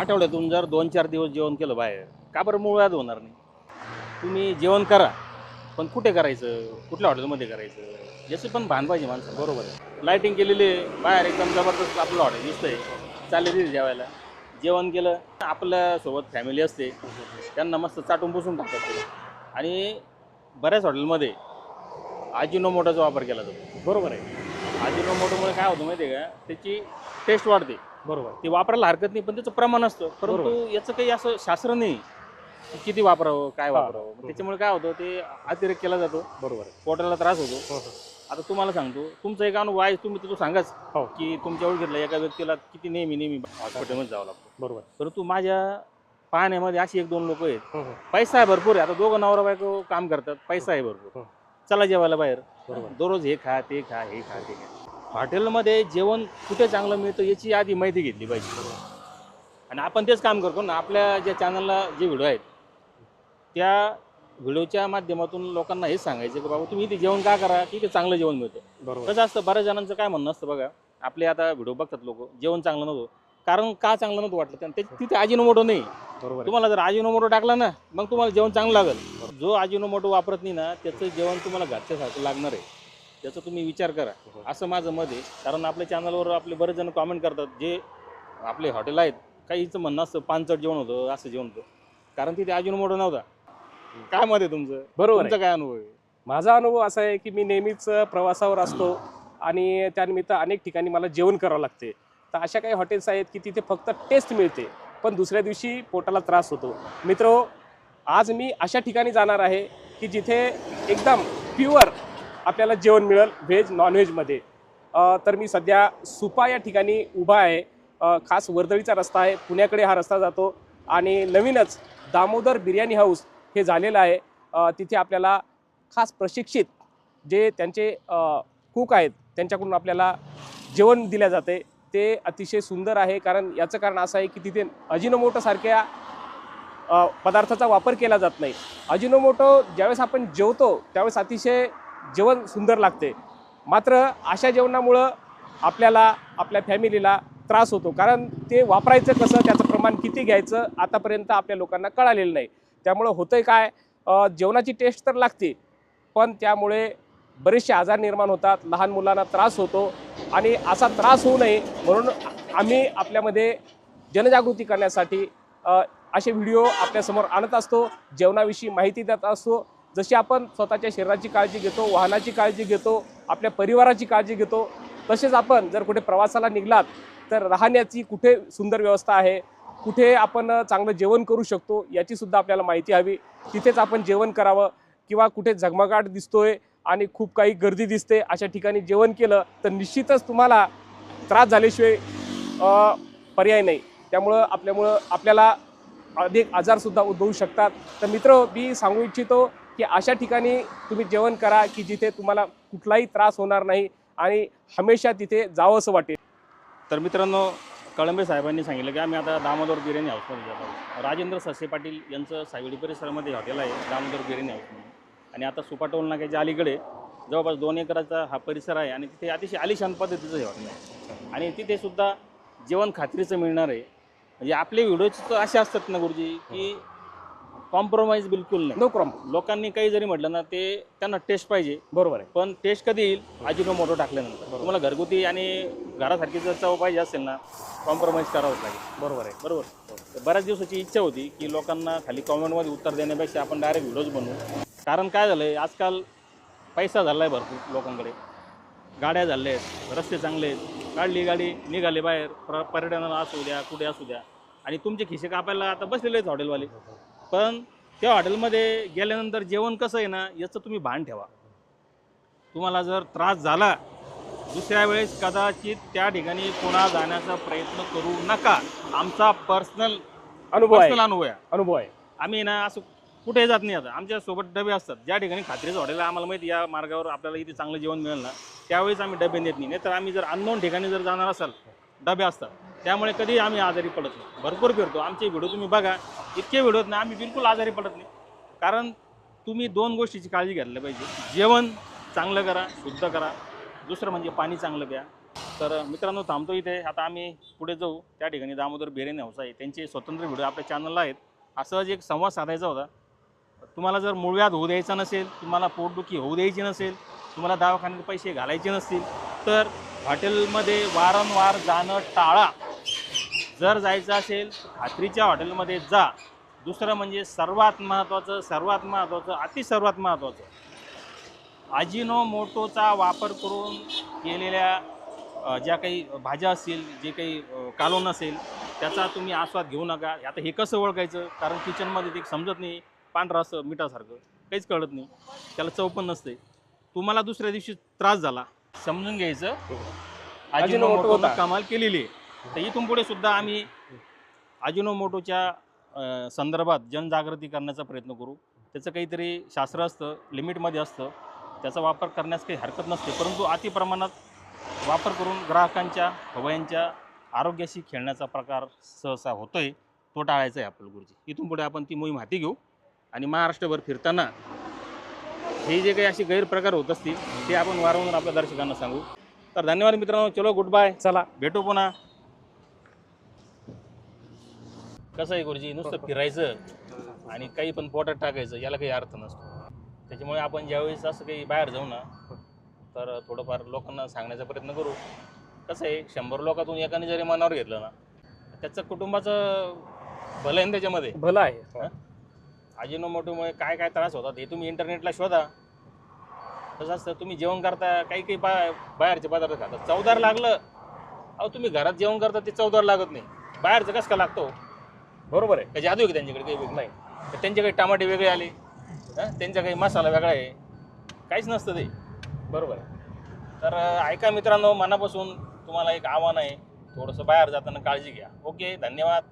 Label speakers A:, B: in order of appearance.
A: आठवड्यातून जर दोन चार दिवस जेवण केलं बाहेर का बरं मुळव्याध होणार नाही? तुम्ही जेवण करा पण कुठे करायचं? कुठल्या हॉटेलमध्ये करायचं? याचं पण भान पाहिजे माणसं बरोबर आहे. लायटिंग केलेली आहे बाहेर एकदम जबरदस्त आपलं हॉटेल दिसतंय. चालले तिथे जेवायला. जेवण केलं आपल्यासोबत फॅमिली असते. त्यांना मस्त चाटून पुसून टाकतात ते. आणि बऱ्याच हॉटेलमध्ये आजिनोमोटोचा वापर केला जातो.
B: बरोबर आहे.
A: आजिनोमोटोमुळे काय होतं माहिती आहे का? त्याची टेस्ट वाढते.
B: बरोबर.
A: ते वापरायला हरकत नाही पण त्याचं प्रमाण असतं. परंतु याचं काही असं शास्त्र नाही की किती वापरावं काय वापरावं. त्याच्यामुळे काय होतं ते अतिरेक केला जातो.
B: बरोबर. आहे
A: पोटाला त्रास होतो.
B: हो, हो.
A: आता तुम्हाला सांगतो तुमचा एक अनुभव आहे तुम्ही तो सांगाच
B: हो.
A: की तुमच्या ओळखीतल्या एका व्यक्तीला किती नेहमी नेहमी हॉस्पिटलमध्ये जावं लागतं.
B: बरोबर.
A: परंतु माझ्या पाहण्यामध्ये अशी एक दोन लोक आहेत.
B: हो, हो.
A: पैसा आहे भरपूर आहे. आता दोघं नवरा बायको काम करतात पैसा आहे भरपूर.
B: हो.
A: चला जेवायला बाहेर.
B: बरोबर.
A: दररोज हे खा ते खा हे खा ते खा. हॉटेलमध्ये जेवण कुठे चांगलं मिळतं याची आधी माहिती घेतली पाहिजे. आणि आपण तेच काम करतो ना आपल्या ज्या चॅनलला जे व्हिडिओ आहेत त्या व्हिडिओच्या माध्यमातून लोकांना हेच सांगायचं की बाबा तुम्ही इथे जेवण का करा? की इथे चांगलं जेवण मिळतं.
B: बरोबर.
A: कसं असतं बऱ्याच जणांचं काय म्हणणं असतं बघा आपले आता व्हिडिओ बघतात लोक जेवण चांगलं नव्हतं. कारण का चांगलं नव्हतं वाटलं? त्यांना ते- तिथे आजिनोमोटो नाही.
B: बरोबर.
A: तुम्हाला जर आजिनोमोटो टाकला ना मग तुम्हाला जेवण चांगलं लागेल. जो आजिनोमोटो वापरत नाही ना त्याचं जेवण तुम्हाला घरच्यासारखं लागणार आहे. त्याचा तुम्ही विचार करा.
B: हो.
A: असं माझं मत आहे. कारण आपल्या चॅनलवर आपले बरेच जण कॉमेंट करतात जे आपले हॉटेल आहेत. काहीचं म्हणणं असतं पानचट जेवण होतं असं जेवण होतं. कारण तिथे अजिनोमोटो नव्हता. काय मत आहे तुमचं?
B: बरोबर
A: तुमचा काय अनुभव आहे?
B: माझा अनुभव असा आहे की मी नेहमीच प्रवासावर असतो आणि त्यानिमित्त अनेक ठिकाणी मला जेवण करावं लागते. तर अशा काही हॉटेल्स आहेत की तिथे फक्त टेस्ट मिळते पण दुसऱ्या दिवशी पोटाला त्रास होतो. मित्र आज मी अशा ठिकाणी जाणार आहे की जिथे एकदम प्युअर आपल्याला जेवण मिळेल व्हेज नॉनव्हेजमध्ये तर मी सध्या सुपा या ठिकाणी उभा आहे. खास वर्दळीचा रस्ता आहे. पुण्याकडे हा रस्ता जातो. आणि नवीनच दामोदर बिर्याणी हाऊस हे झालेलं आहे. तिथे आपल्याला खास प्रशिक्षित जे त्यांचे कुक आहेत त्यांच्याकडून आपल्याला जेवण दिल्या जाते. ते अतिशय सुंदर आहे. कारण याचं कारण असं आहे की तिथे अजिनोमोटोसारख्या पदार्थाचा वापर केला जात नाही. अजिनोमोटो ज्यावेळेस आपण जेवतो त्यावेळेस अतिशय जेवण सुंदर लागते. मात्र अशा जेवणामुळं आपल्याला आपल्या फॅमिलीला त्रास होतो. कारण ते वापरायचं कसं त्याचं प्रमाण किती घ्यायचं आतापर्यंत आपल्या लोकांना कळालेलं नाही. त्यामुळं होतंय काय जेवणाची टेस्ट तर लागते पण त्यामुळे बरेचसे आजार निर्माण होतात लहान मुलांना त्रास होतो आणि असा त्रास होऊ नये म्हणून आम्ही आपल्यामध्ये जनजागृती करण्यासाठी असे व्हिडिओ आपल्यासमोर आणत असतो जेवणाविषयी माहिती देत असतो. जशी आपण स्वतःच्या शरीराची काळजी घेतो वाहनाची काळजी घेतो आपल्या परिवाराची काळजी घेतो तसेच आपण जर कुठे प्रवासाला निघलात तर राहण्याची कुठे सुंदर व्यवस्था आहे कुठे आपण चांगलं जेवण करू शकतो याचीसुद्धा आपल्याला माहिती हवी. तिथेच आपण जेवण करावं किंवा कुठे झगमगाट दिसतोय आणि खूप काही गर्दी दिसते अशा ठिकाणी जेवण केलं तर निश्चितच तुम्हाला त्रास झाल्याशिवाय पर्याय नाही. त्यामुळं आपल्यामुळं आपल्याला अधिक आजारसुद्धा उद्भवू शकतात. तर मित्र मी सांगू इच्छितो की अशा ठिकाणी तुम्ही जेवण करा की जिथे तुम्हाला कुठलाही त्रास होणार नाही आणि हमेशा तिथे जावं असं वाटेल.
A: तर मित्रांनो कळंबे साहेबांनी सांगितलं की आम्ही आता दामोदर बिर्याणी हाऊसमध्ये जात. आहोत राजेंद्र ससे पाटील यांचं सायवडी परिसरामध्ये हॉटेल आहे दामोदर बिर्याणी हाऊस म्हणून. आणि आता सुपाटोल नाक्याच्या अलीकडे जवळपास दोन एकराचा हा परिसर आहे आणि तिथे अतिशय आलिशान पद्धतीचं हे हॉटेल आहे. आणि तिथे सुद्धा जेवण खात्रीचं मिळणार आहे. म्हणजे आपले व्हिडिओचे तर असे असतात ना गुरुजी की कॉम्प्रोमाइज बिलकुल नाही.
B: नो प्रॉब्लेम
A: लोकांनी काही जरी म्हटलं ना ते त्यांना टेस्ट पाहिजे.
B: बरोबर आहे.
A: पण टेस्ट कधी येईल? अजिनोमोटो टाकल्यानंतर. तुम्हाला घरगुती आणि घरासारखी जर चव पाहिजे असेल ना कॉम्प्रोमाइज करावंच लागेल.
B: बरोबर आहे.
A: बरोबर? बऱ्याच दिवसाची इच्छा होती की लोकांना खाली कॉमेंटमध्ये उत्तर देण्यापेक्षा आपण डायरेक्ट व्हिडिओज बनवू. कारण काय झालं आहे आजकाल पैसा झाला आहे भरपूर लोकांकडे. गाड्या झाल्या आहेत रस्ते चांगले आहेत. काढली गाडी निघाली बाहेर प्र पर्यटनाला असू द्या कुठे असू द्या. आणि तुमचे खिसे कापायला आता बसलेले आहेत हॉटेलवाले. पण त्या हॉटेलमध्ये गेल्यानंतर जेवण कसं आहे ना याचं तुम्ही भान ठेवा. तुम्हाला जर त्रास झाला दुसऱ्या वेळेस कदाचित त्या ठिकाणी पुन्हा जाण्याचा प्रयत्न करू नका. आमचा पर्सनल
B: अनुभव
A: पर्सनल अनुभव आहे.
B: अनुभव आहे.
A: आम्ही ना असं कुठे जात नाही आता. आमच्यासोबत डबे असतात. ज्या ठिकाणी खात्रीचं हॉटेल आहे, आम्हाला माहिती या मार्गावर आपल्याला इथे चांगलं जेवण मिळेल ना त्यावेळेस आम्ही डबे नेत नाही. तर आम्ही जर अननोन ठिकाणी जर जाणार असाल डबे असतात. त्यामुळे कधी आम्ही आजारी पडत नाही. भरपूर फिरतो. आमचे व्हिडिओ तुम्ही बघा. इतके व्हिडिओ नाही आम्ही बिलकुल आजारी पडत नाही. कारण तुम्ही दोन गोष्टीची काळजी घ्यायला पाहिजे. जेवण चांगलं करा शुद्ध करा. दुसरं म्हणजे पाणी चांगलं प्या. तर मित्रांनो थांबतो इथे. आता आम्ही पुढे जाऊ. त्या ठिकाणी दामोदर बेरेने हौसा आहे. त्यांचे स्वतंत्र व्हिडिओ आपल्या चॅनलला आहेत. असंच एक संवाद साधायचा होता. तुम्हाला जर मूळव्याध होऊ द्यायचा नसेल तुम्हाला पोटदुखी होऊ द्यायची नसेल तुम्हाला दवाखान्यात पैसे घालायचे नसतील तर हॉटेलमध्ये वारंवार जाणं टाळा. जर जायचं असेल तर खात्रीच्या हॉटेलमध्ये जा. दुसरं म्हणजे सर्वात महत्त्वाचं सर्वात महत्त्वाचं अति सर्वात महत्त्वाचं आजिनो मोटोचा वापर करून केलेल्या ज्या काही भाज्या असतील जे काही कालवण असेल त्याचा तुम्ही आस्वाद घेऊ नका. आता हे कसं ओळखायचं? कारण किचनमध्ये ते समजत नाही. पांढरं असं मिठासारखं. काहीच कळत नाही. त्याला चव पण नसते. तुम्हाला दुसऱ्या दिवशी त्रास झाला. समजून घ्यायचं.
B: अजिनोमोटो
A: अजिनोमोटोनं
B: होता.
A: कमाल केलेली आहे. तर इथून पुढे सुद्धा आम्ही अजिनोमोटोच्या संदर्भात जनजागृती करण्याचा प्रयत्न करू. त्याचं काहीतरी शास्त्र असतं लिमिटमध्ये असतं. त्याचा वापर करण्यास काही हरकत नसते. परंतु अति प्रमाणात वापर करून ग्राहकांच्या हवयांच्या आरोग्याशी खेळण्याचा प्रकार सहसा होतोय तो टाळायचा आहे आपल्याला गुरुजी. इथून पुढे आपण ती मोहीम हाती घेऊ आणि महाराष्ट्रभर फिरताना हे जे काही असे गैरप्रकार होत असतील ते आपण वारंवार आपल्या दर्शकांना सांगू. तर धन्यवाद मित्रांनो. चलो गुड बाय
B: चला
A: भेटू पुन्हा. कसं आहे गुरुजी नुसतं फिरायचं आणि काही पण पोटात टाकायचं याला काही अर्थ नसतो. त्याच्यामुळे आपण ज्यावेळेस असं काही बाहेर जाऊ ना तर थोडंफार लोकांना सांगण्याचा प्रयत्न करू. कसं आहे शंभर लोकातून एकाने जरी मनावर घेतलं ना त्याचं कुटुंबाचं भलं आहे ना त्याच्यामध्ये?
B: भलं आहे
A: अजिनोमोटोमुळे काय काय त्रास होतात हे तुम्ही इंटरनेटला शोधा. तसं असतं तुम्ही जेवण करता काही काही बा बाहेरचे पदार्थ खाता चवदार लागलं अहो तुम्ही घरात जेवण करता ते चवदार लागत नाही. बाहेरचं कसं का लागतो?
B: बरोबर आहे.
A: का जादू आहे का त्यांच्याकडे? काही वेगळं नाही. तर त्यांच्याकडे काही टमाटे वेगळे आले. हं? त्यांचा काही मसाला वेगळा आहे. काहीच नसतं ते.
B: बरोबर आहे.
A: तर ऐका मित्रांनो मनापासून तुम्हाला एक आव्हान आहे. थोडंसं बाहेर जाताना काळजी घ्या. ओके? धन्यवाद.